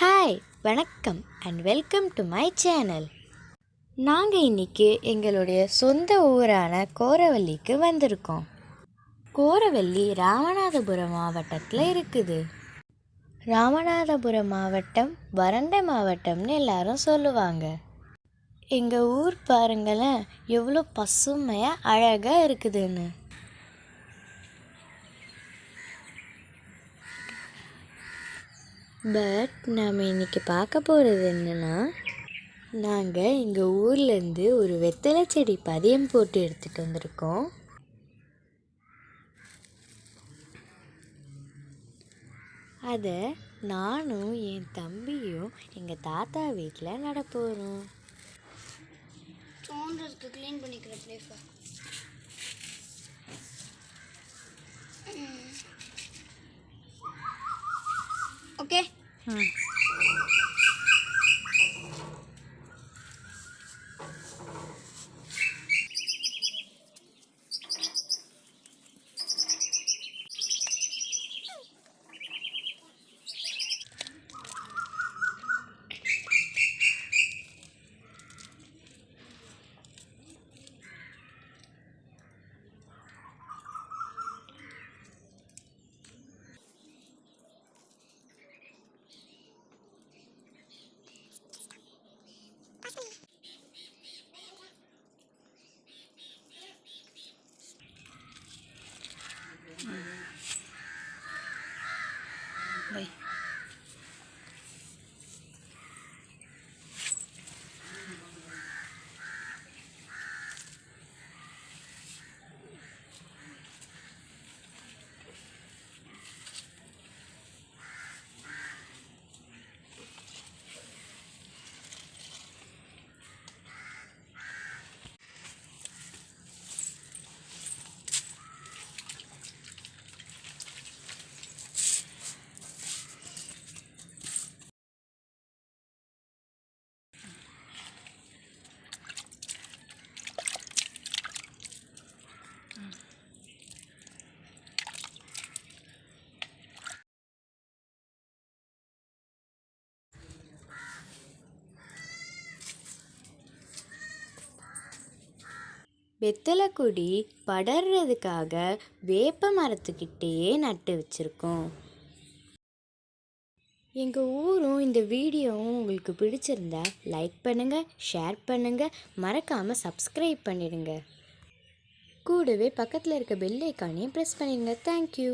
Hi வணக்கம் and welcome to my channel நாங்கள் இன்னைக்கு எங்களுடைய சொந்த ஊரான கோரவல்லிக்கு வந்திருக்கோம். கோரவல்லி ராமநாதபுரம் மாவட்டத்தில் இருக்குது. ராமநாதபுரம் மாவட்டம் வறண்ட மாவட்டம்னு எல்லாரும் சொல்லுவாங்க. எங்கள் ஊர் பாருங்களேன் எவ்வளோ பசுமையாக அழகாக இருக்குதுன்னு. பட் நாம் இன்றைக்கி பார்க்க போகிறது என்னென்னா நாங்கள் எங்கள் ஊர்லேருந்து ஒரு வெத்தலை செடி பதியம் போட்டு எடுத்துகிட்டு வந்திருக்கோம். அதை நானும் என் தம்பியும் எங்கள் தாத்தா வீட்டில் நடப்போகிறோம் தோன்றதுக்கு க்ளீன் பண்ணிக்கிற ப்ளேஸை 嗯。Bye. வெத்தலை கொடி படர்றதுக்காக வேப்ப மரத்துக்கிட்டேயே நட்டு வச்சுருக்கோம். எங்கள் ஊரும் இந்த வீடியோவும் உங்களுக்கு பிடிச்சிருந்தா லைக் பண்ணுங்கள் ஷேர் பண்ணுங்கள் மறக்காமல் சப்ஸ்கிரைப் பண்ணிடுங்க. கூடவே பக்கத்தில் இருக்க பெல் ஐக்கானையும் ப்ரெஸ் பண்ணிடுங்க தேங்க்யூ